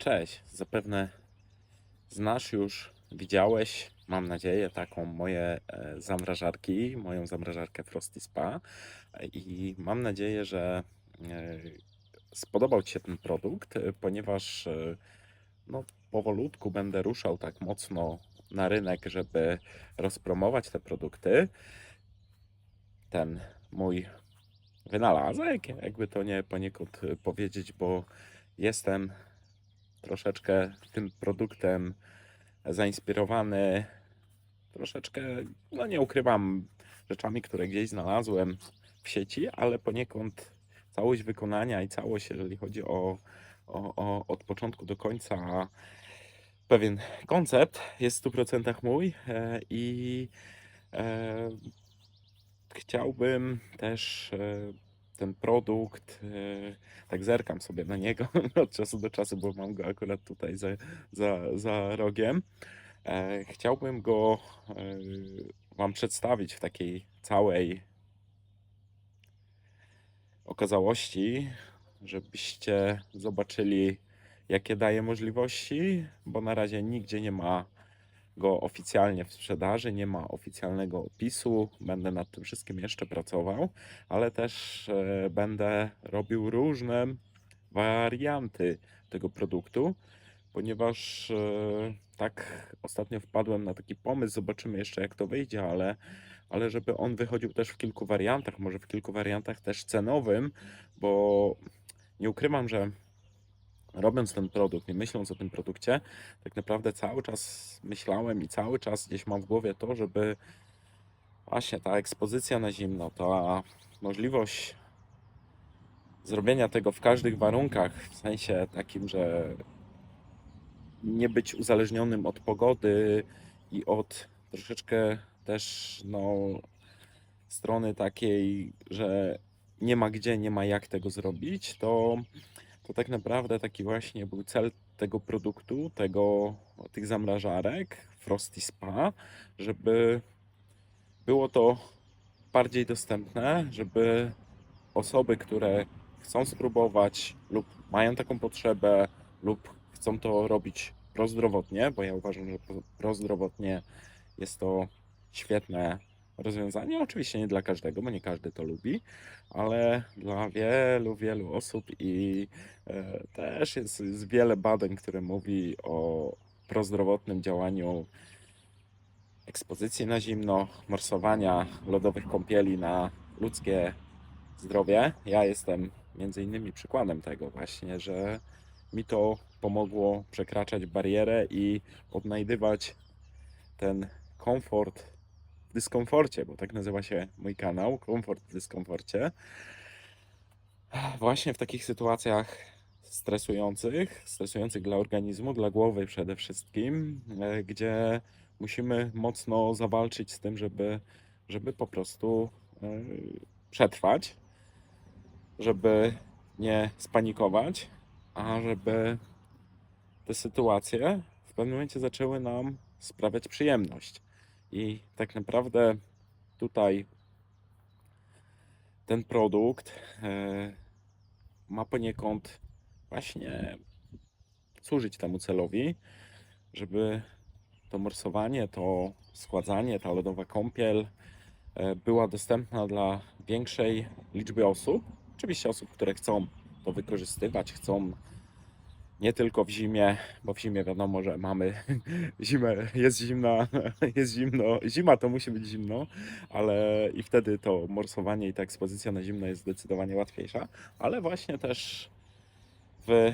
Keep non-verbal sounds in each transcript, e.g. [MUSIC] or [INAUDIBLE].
Cześć, zapewne znasz już, widziałeś, mam nadzieję, taką moje e, zamrażarki, moją zamrażarkę Frosty Spa i mam nadzieję, że e, spodobał Ci się ten produkt, ponieważ e, no, powolutku będę ruszał tak mocno na rynek, żeby rozpromować te produkty. Ten mój wynalazek, jakby to nie poniekąd powiedzieć, bo jestem troszeczkę tym produktem zainspirowany, troszeczkę, no nie ukrywam, rzeczami, które gdzieś znalazłem w sieci, ale poniekąd całość wykonania i całość, jeżeli chodzi o, o, o od początku do końca pewien koncept jest w 100% mój e, i e, chciałbym też e, ten produkt, e, tak zerkam sobie na niego [LAUGHS] od czasu do czasu, bo mam go akurat tutaj za, za, za rogiem. E, Chciałbym go e, Wam przedstawić w takiej całej okazałości, żebyście zobaczyli, jakie daje możliwości, bo na razie nigdzie nie ma go oficjalnie w sprzedaży, nie ma oficjalnego opisu. Będę nad tym wszystkim jeszcze pracował, ale też e, będę robił różne warianty tego produktu, ponieważ e, tak ostatnio wpadłem na taki pomysł, zobaczymy jeszcze jak to wyjdzie, ale, ale żeby on wychodził też w kilku wariantach, może w kilku wariantach też cenowym, bo nie ukrywam, że robiąc ten produkt i myśląc o tym produkcie, tak naprawdę cały czas myślałem i cały czas gdzieś mam w głowie to, żeby właśnie ta ekspozycja na zimno, ta możliwość zrobienia tego w każdych warunkach, w sensie takim, że nie być uzależnionym od pogody i od troszeczkę też no, strony takiej, że nie ma gdzie, nie ma jak tego zrobić, to, to tak naprawdę taki właśnie był cel tego produktu, tego, tych zamrażarek Frosty Spa, żeby było to bardziej dostępne, żeby osoby, które chcą spróbować lub mają taką potrzebę lub chcą to robić prozdrowotnie, bo ja uważam, że pro- prozdrowotnie jest to świetne rozwiązanie. Oczywiście nie dla każdego, bo nie każdy to lubi, ale dla wielu, wielu osób i e, też jest, jest wiele badań, które mówi o prozdrowotnym działaniu ekspozycji na zimno, morsowania, lodowych kąpieli na ludzkie zdrowie. Ja jestem między innymi przykładem tego właśnie, że mi to pomogło przekraczać barierę i odnajdywać ten komfort w dyskomforcie, bo tak nazywa się mój kanał, komfort w dyskomforcie. Właśnie w takich sytuacjach stresujących, stresujących dla organizmu, dla głowy przede wszystkim, e, gdzie musimy mocno zawalczyć z tym, żeby, żeby po prostu e, przetrwać, żeby nie spanikować, a żeby te sytuacje w pewnym momencie zaczęły nam sprawiać przyjemność. I tak naprawdę tutaj ten produkt e, ma poniekąd właśnie służyć temu celowi, żeby to morsowanie, to schładzanie, ta lodowa kąpiel e, była dostępna dla większej liczby osób. Oczywiście osób, które chcą to wykorzystywać, chcą nie tylko w zimie, bo w zimie wiadomo, że mamy [LAUGHS] zimę, jest zimna, [LAUGHS] jest zimno, zima to musi być zimno, ale i wtedy to morsowanie i ta ekspozycja na zimno jest zdecydowanie łatwiejsza, ale właśnie też w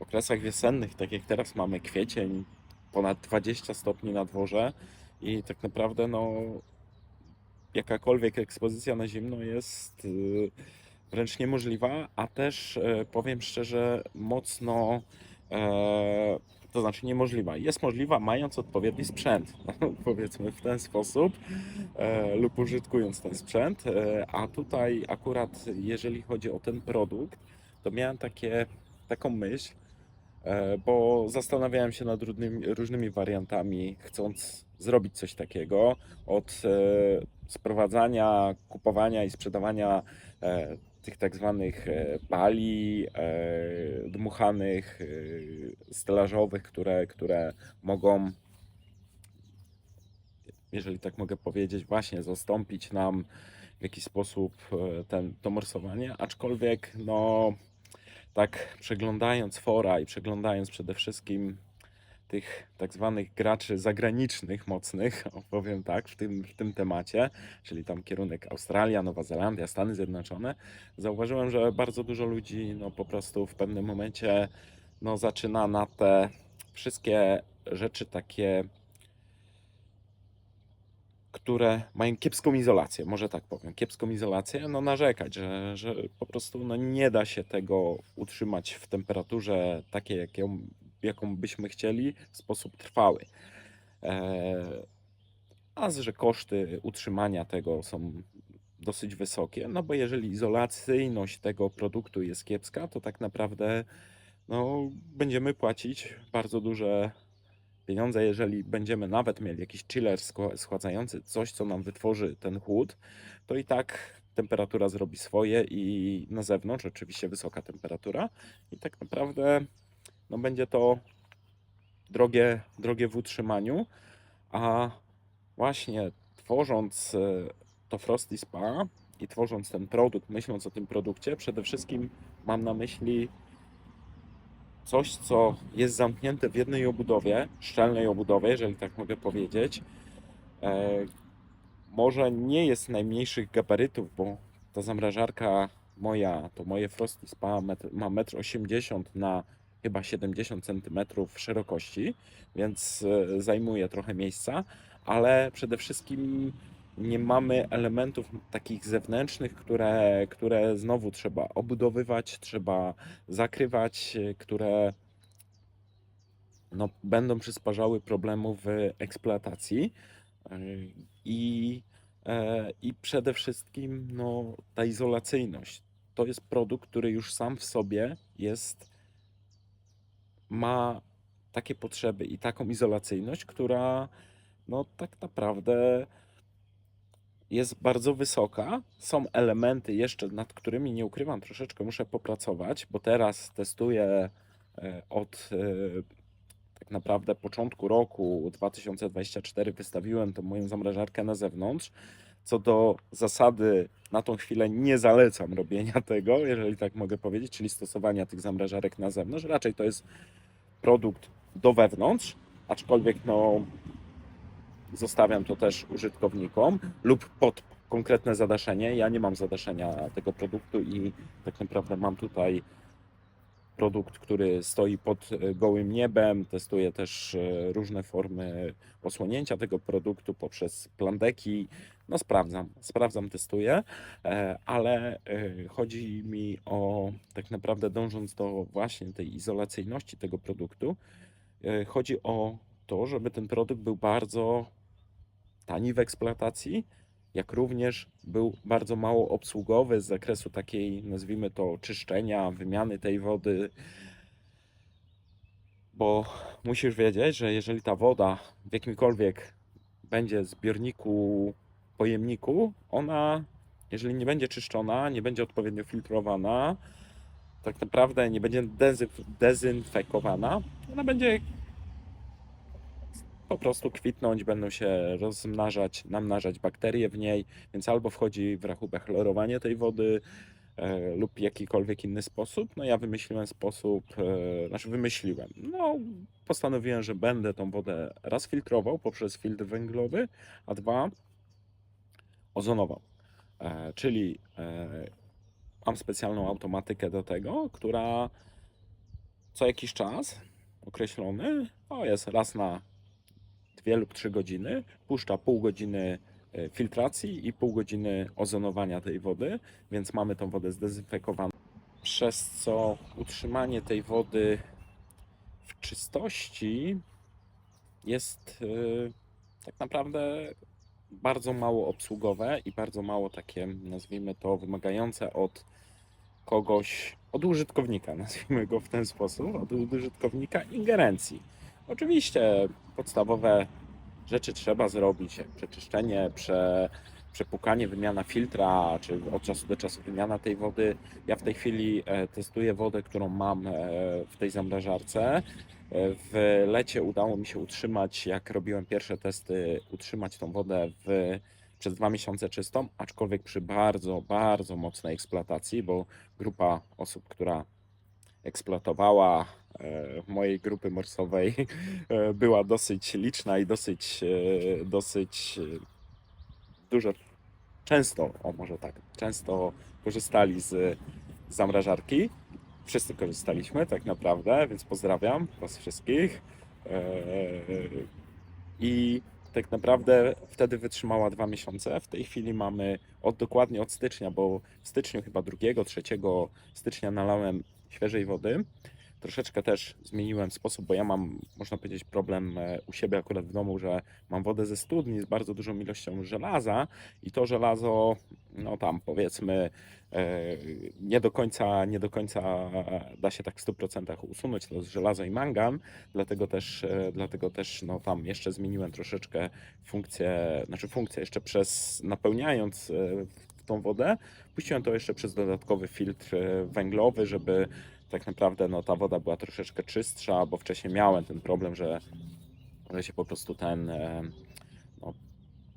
okresach wiosennych, tak jak teraz mamy kwiecień, ponad 20 stopni na dworze i tak naprawdę no jakakolwiek ekspozycja na zimno jest y, wręcz niemożliwa, a też e, powiem szczerze, mocno e, to znaczy niemożliwa. Jest możliwa mając odpowiedni sprzęt, [LAUGHS] powiedzmy w ten sposób, e, lub użytkując ten sprzęt. E, a tutaj akurat jeżeli chodzi o ten produkt, to miałem takie, taką myśl, e, bo zastanawiałem się nad różnymi, różnymi wariantami, chcąc zrobić coś takiego, od e, sprowadzania, kupowania i sprzedawania e, tych tak zwanych e, pali e, dmuchanych, e, stelażowych, które, które mogą, jeżeli tak mogę powiedzieć, właśnie zastąpić nam w jakiś sposób ten, to morsowanie, aczkolwiek no tak przeglądając fora i przeglądając przede wszystkim tych tak zwanych graczy zagranicznych, mocnych, [LAUGHS] powiem tak, w tym, w tym temacie, czyli tam kierunek Australia, Nowa Zelandia, Stany Zjednoczone, zauważyłem, że bardzo dużo ludzi no, po prostu w pewnym momencie no, zaczyna na te wszystkie rzeczy takie, które mają kiepską izolację, może tak powiem, kiepską izolację, no narzekać, że, że po prostu no, nie da się tego utrzymać w temperaturze takiej, jak ją, jaką byśmy chcieli, w sposób trwały. E, a że koszty utrzymania tego są dosyć wysokie, no bo jeżeli izolacyjność tego produktu jest kiepska, to tak naprawdę no, będziemy płacić bardzo duże pieniądze, jeżeli będziemy nawet mieli jakiś chiller schła- schładzający, coś, co nam wytworzy ten chłód, to i tak temperatura zrobi swoje i na zewnątrz oczywiście wysoka temperatura i tak naprawdę no, będzie to drogie, drogie w utrzymaniu, a właśnie tworząc e, to Frosty Spa i tworząc ten produkt, myśląc o tym produkcie, przede wszystkim mam na myśli coś, co jest zamknięte w jednej obudowie, szczelnej obudowie, jeżeli tak mogę powiedzieć. E, może nie jest najmniejszych gabarytów, bo ta zamrażarka moja, to moje Frosty Spa ma 1,80 m na chyba 70 cm szerokości, więc e, zajmuje trochę miejsca, ale przede wszystkim nie mamy elementów takich zewnętrznych, które, które znowu trzeba obudowywać, trzeba zakrywać, e, które no, będą przysparzały problemu w eksploatacji. E, I, I przede wszystkim no, ta izolacyjność. To jest produkt, który już sam w sobie jest, ma takie potrzeby i taką izolacyjność, która no, tak naprawdę jest bardzo wysoka. Są elementy jeszcze, nad którymi nie ukrywam, troszeczkę muszę popracować, bo teraz testuję e, od e, tak naprawdę początku roku 2024 wystawiłem tą moją zamrażarkę na zewnątrz. Co do zasady, na tą chwilę nie zalecam robienia tego, jeżeli tak mogę powiedzieć, czyli stosowania tych zamrażarek na zewnątrz. Raczej to jest produkt do wewnątrz, aczkolwiek no, zostawiam to też użytkownikom lub pod konkretne zadaszenie. Ja nie mam zadaszenia tego produktu i tak naprawdę mam tutaj produkt, który stoi pod e, gołym niebem. Testuję też e, różne formy osłonięcia tego produktu poprzez plandeki. No sprawdzam, sprawdzam, testuję, e, ale chodzi mi o tak naprawdę dążąc do właśnie tej izolacyjności tego produktu, chodzi o to, żeby ten produkt był bardzo tani w eksploatacji, jak również był bardzo mało obsługowy z zakresu takiej, nazwijmy to, czyszczenia, wymiany tej wody. Bo musisz wiedzieć, że jeżeli ta woda w jakimkolwiek będzie zbiorniku, pojemniku, ona, jeżeli nie będzie czyszczona, nie będzie odpowiednio filtrowana, tak naprawdę nie będzie dezynfekowana, ona będzie po prostu kwitnąć, będą się rozmnażać, namnażać bakterie w niej, więc albo wchodzi w rachubę chlorowanie tej wody e, lub jakikolwiek inny sposób. No ja wymyśliłem sposób, e, znaczy wymyśliłem, no postanowiłem, że będę tą wodę raz filtrował poprzez filtr węglowy, a dwa ozonował. E, czyli mam specjalną automatykę do tego, która co jakiś czas określony, o jest raz na dwie lub trzy godziny, puszcza pół godziny e, filtracji i pół godziny ozonowania tej wody, więc mamy tą wodę zdezynfekowaną. Przez co utrzymanie tej wody w czystości jest e, tak naprawdę bardzo mało obsługowe i bardzo mało takie, nazwijmy to, wymagające od kogoś, od użytkownika, [LAUGHS] nazwijmy go w ten sposób, od użytkownika ingerencji. Oczywiście podstawowe rzeczy trzeba zrobić, jak przeczyszczenie, prze, przepłukanie, wymiana filtra, czy od czasu do czasu wymiana tej wody. Ja w tej chwili e, testuję wodę, którą mam e, w tej zamrażarce. E, W lecie udało mi się utrzymać, jak robiłem pierwsze testy, utrzymać tą wodę w, przez dwa miesiące czystą, aczkolwiek przy bardzo, bardzo mocnej eksploatacji, bo grupa osób, która eksploatowała mojej grupy morsowej [LAUGHS] e, była dosyć liczna i dosyć, e, dosyć e, dużo, często, o może tak, często korzystali z zamrażarki. Wszyscy korzystaliśmy tak naprawdę, więc pozdrawiam Was wszystkich. E, I tak naprawdę wtedy wytrzymała dwa miesiące. W tej chwili mamy od dokładnie od stycznia, bo w styczniu chyba 2, 3 stycznia nalałem świeżej wody. Troszeczkę też zmieniłem sposób, bo ja mam, można powiedzieć, problem e, u siebie akurat w domu, że mam wodę ze studni z bardzo dużą ilością żelaza i to żelazo, no tam powiedzmy, e, nie do końca, nie do końca da się tak w 100% usunąć, to jest żelazo i mangan, dlatego też, e, dlatego też no tam jeszcze zmieniłem troszeczkę funkcję, znaczy funkcję jeszcze przez, napełniając tą wodę, puściłem to jeszcze przez dodatkowy filtr węglowy, żeby tak naprawdę no, ta woda była troszeczkę czystsza, bo wcześniej miałem ten problem, że, że się po prostu ten e, no,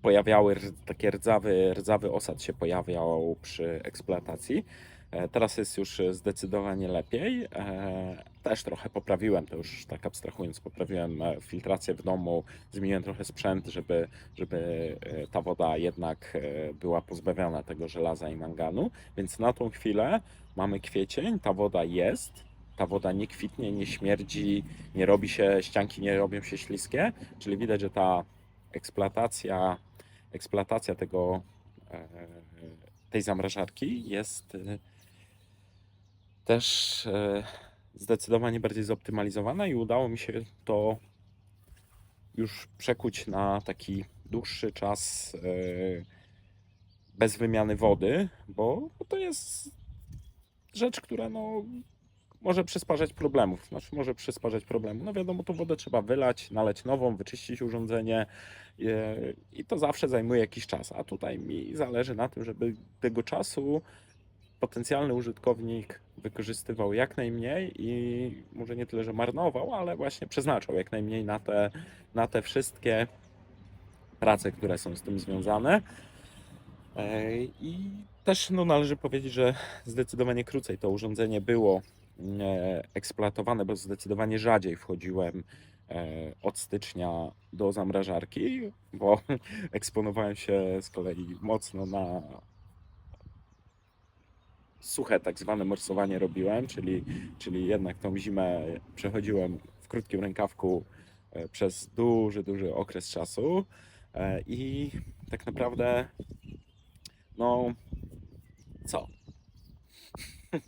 pojawiały takie rdzawy, rdzawy osad się pojawiał przy eksploatacji. E, Teraz jest już e, zdecydowanie lepiej. E, Też trochę poprawiłem, to już tak abstrahując, poprawiłem filtrację w domu, zmieniłem trochę sprzęt, żeby, żeby ta woda jednak była pozbawiona tego żelaza i manganu. Więc na tą chwilę mamy kwiecień, ta woda jest, ta woda nie kwitnie, nie śmierdzi, nie robi się, ścianki nie robią się śliskie, czyli widać, że ta eksploatacja, eksploatacja tego, tej zamrażarki jest też e, zdecydowanie bardziej zoptymalizowana i udało mi się to już przekuć na taki dłuższy czas e, bez wymiany wody, bo, to jest rzecz, która no, może przysparzać problemów. Znaczy może przysparzać problemu. No wiadomo, tą wodę trzeba wylać, naleć nową, wyczyścić urządzenie e, i to zawsze zajmuje jakiś czas. A tutaj mi zależy na tym, żeby tego czasu potencjalny użytkownik wykorzystywał jak najmniej i może nie tyle, że marnował, ale właśnie przeznaczał jak najmniej na te, na te wszystkie prace, które są z tym związane. E, I też no, należy powiedzieć, że zdecydowanie krócej to urządzenie było e, eksploatowane, bo zdecydowanie rzadziej wchodziłem e, od stycznia do zamrażarki, bo [LAUGHS] eksponowałem się z kolei mocno na suche tak zwane morsowanie robiłem, czyli, czyli jednak tą zimę przechodziłem w krótkim rękawku e, przez duży, duży okres czasu e, i tak naprawdę no co? [LAUGHS]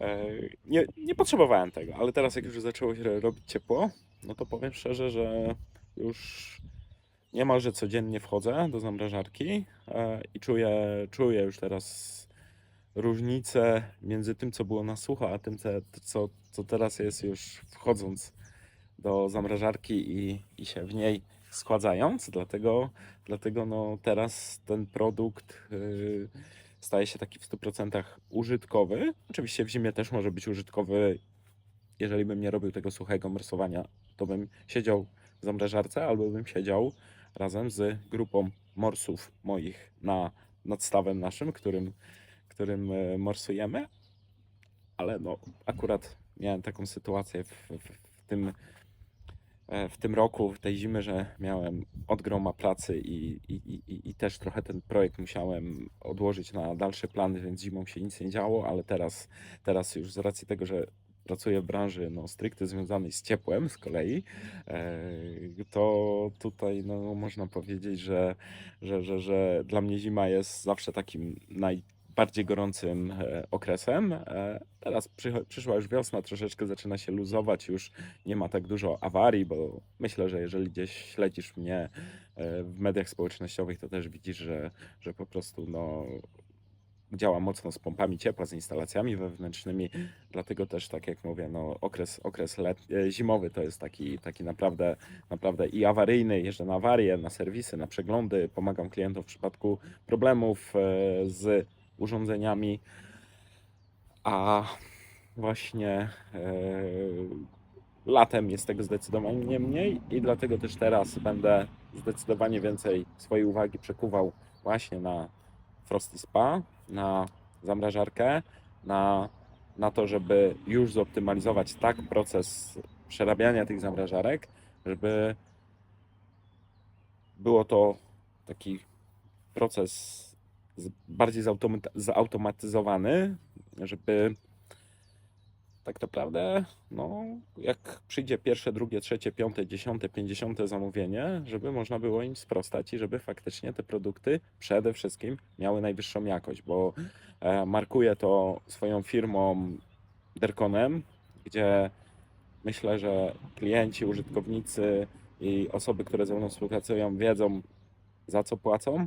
E, nie, nie potrzebowałem tego, ale teraz jak już zaczęło się robić ciepło, no to powiem szczerze, że już niemalże codziennie wchodzę do zamrażarki i czuję, czuję już teraz różnicę między tym, co było na sucho, a tym, co, co, teraz jest już wchodząc do zamrażarki i, i się w niej schładzając. Dlatego, dlatego no teraz ten produkt y, staje się taki w 100% użytkowy. Oczywiście w zimie też może być użytkowy. Jeżeli bym nie robił tego suchego morsowania, to bym siedział w zamrażarce albo bym siedział razem z grupą morsów moich na, nad stawem naszym, którym, którym e, morsujemy. Ale no, akurat miałem taką sytuację w, w, w tym e, w tym roku, w tej zimy, że miałem od groma pracy i, i, i, i też trochę ten projekt musiałem odłożyć na dalsze plany, więc zimą się nic nie działo, ale teraz, teraz już z racji tego, że pracuję w branży no, stricte związanej z ciepłem z kolei, e, to tutaj no, można powiedzieć, że, że, że, że dla mnie zima jest zawsze takim najbardziej gorącym e, okresem. E, Teraz przyszła już wiosna, troszeczkę zaczyna się luzować, już nie ma tak dużo awarii, bo myślę, że jeżeli gdzieś śledzisz mnie e, w mediach społecznościowych, to też widzisz, że, że po prostu no, działa mocno z pompami ciepła, z instalacjami wewnętrznymi, dlatego też, tak jak mówię, no, okres, okres let, zimowy to jest taki, taki naprawdę, naprawdę i awaryjny, jeżdżę na awarie, na serwisy, na przeglądy, pomagam klientom w przypadku problemów z urządzeniami, a właśnie e, latem jest tego zdecydowanie mniej i dlatego też teraz będę zdecydowanie więcej swojej uwagi przekuwał właśnie na Frosty Spa, na zamrażarkę, na, na to, żeby już zoptymalizować tak proces przerabiania tych zamrażarek, żeby było to taki proces bardziej zautomatyzowany, żeby tak naprawdę, no, jak przyjdzie pierwsze, drugie, trzecie, piąte, dziesiąte, pięćdziesiąte zamówienie, żeby można było im sprostać i żeby faktycznie te produkty przede wszystkim miały najwyższą jakość, bo e, markuję to swoją firmą Derkonem, gdzie myślę, że klienci, użytkownicy i osoby, które ze mną współpracują, wiedzą za co płacą,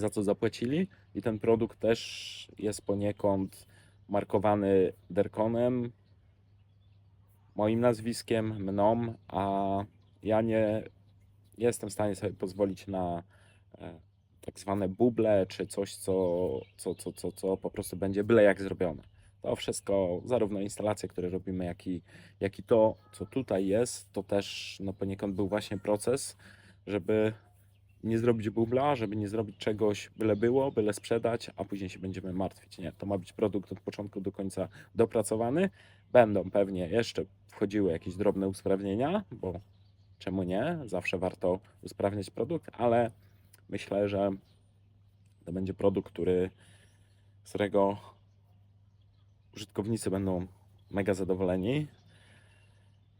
za co zapłacili i ten produkt też jest poniekąd markowany Derkonem, moim nazwiskiem, mną, a ja nie jestem w stanie sobie pozwolić na e, tak zwane buble, czy coś, co, co, co, co, co po prostu będzie byle jak zrobione. To wszystko, zarówno instalacje, które robimy, jak i, jak i to, co tutaj jest, to też no, poniekąd był właśnie proces, żeby nie zrobić bubla, żeby nie zrobić czegoś byle było, byle sprzedać, a później się będziemy martwić. Nie, to ma być produkt od początku do końca dopracowany. Będą pewnie jeszcze wchodziły jakieś drobne usprawnienia, bo czemu nie? Zawsze warto usprawniać produkt, ale myślę, że to będzie produkt, który, z którego użytkownicy będą mega zadowoleni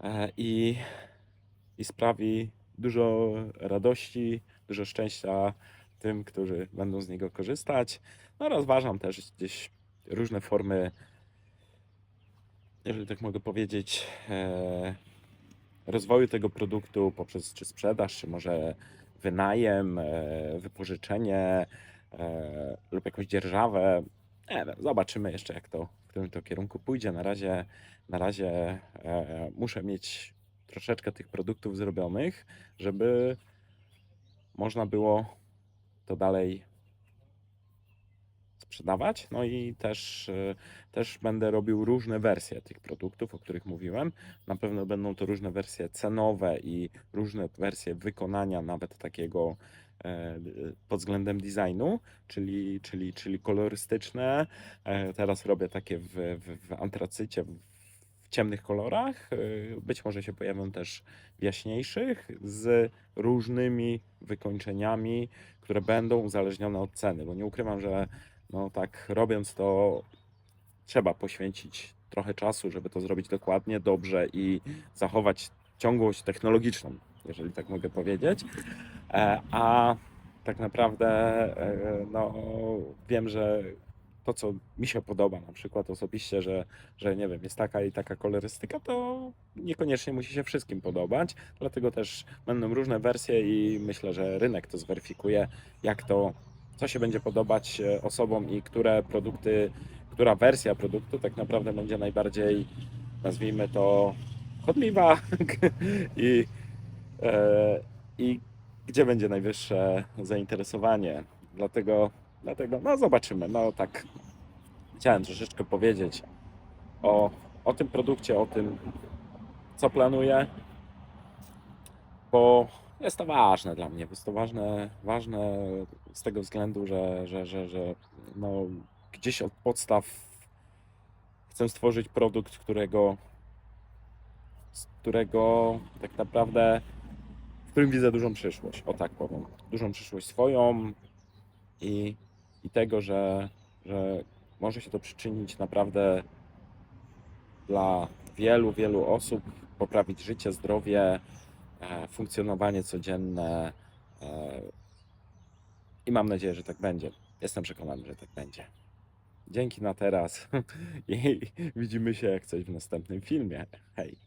e, i, i sprawi dużo radości, dużo szczęścia tym, którzy będą z niego korzystać. No rozważam też gdzieś różne formy, jeżeli tak mogę powiedzieć, e, rozwoju tego produktu poprzez czy sprzedaż, czy może wynajem, e, wypożyczenie e, lub jakąś dzierżawę. Nie wiem, zobaczymy jeszcze jak to, w którym to kierunku pójdzie. Na razie, na razie muszę mieć troszeczkę tych produktów zrobionych, żeby można było to dalej sprzedawać. No i też, e, też będę robił różne wersje tych produktów, o których mówiłem. Na pewno będą to różne wersje cenowe i różne wersje wykonania, nawet takiego e, pod względem designu, czyli, czyli, czyli kolorystyczne. E, Teraz robię takie w, w, w antracycie, w ciemnych kolorach. E, Być może się pojawią też w jaśniejszych, z różnymi wykończeniami, które będą uzależnione od ceny, bo nie ukrywam, że no tak robiąc to trzeba poświęcić trochę czasu, żeby to zrobić dokładnie, dobrze i zachować ciągłość technologiczną, jeżeli tak mogę powiedzieć. E, A tak naprawdę e, no, wiem, że to, co mi się podoba, na przykład osobiście, że, że nie wiem, jest taka i taka kolorystyka, to niekoniecznie musi się wszystkim podobać. Dlatego też będą różne wersje i myślę, że rynek to zweryfikuje, jak to, co się będzie podobać e, osobom i które produkty, która wersja produktu tak naprawdę będzie najbardziej, nazwijmy to, chodliwa [LAUGHS] i, e, i gdzie będzie najwyższe zainteresowanie. Dlatego, dlatego no zobaczymy. No tak chciałem troszeczkę powiedzieć o, o tym produkcie, o tym, co planuję, bo jest to ważne dla mnie. Jest to ważne, ważne z tego względu, że, że, że, że no, gdzieś od podstaw chcę stworzyć produkt, którego, z którego tak naprawdę, w którym widzę dużą przyszłość, o tak powiem. Dużą przyszłość swoją i, i tego, że, że może się to przyczynić naprawdę dla wielu, wielu osób, poprawić życie, zdrowie, e, funkcjonowanie codzienne. e, I mam nadzieję, że tak będzie. Jestem przekonany, że tak będzie. Dzięki na teraz [LAUGHS] i widzimy się jak coś w następnym filmie. Hej.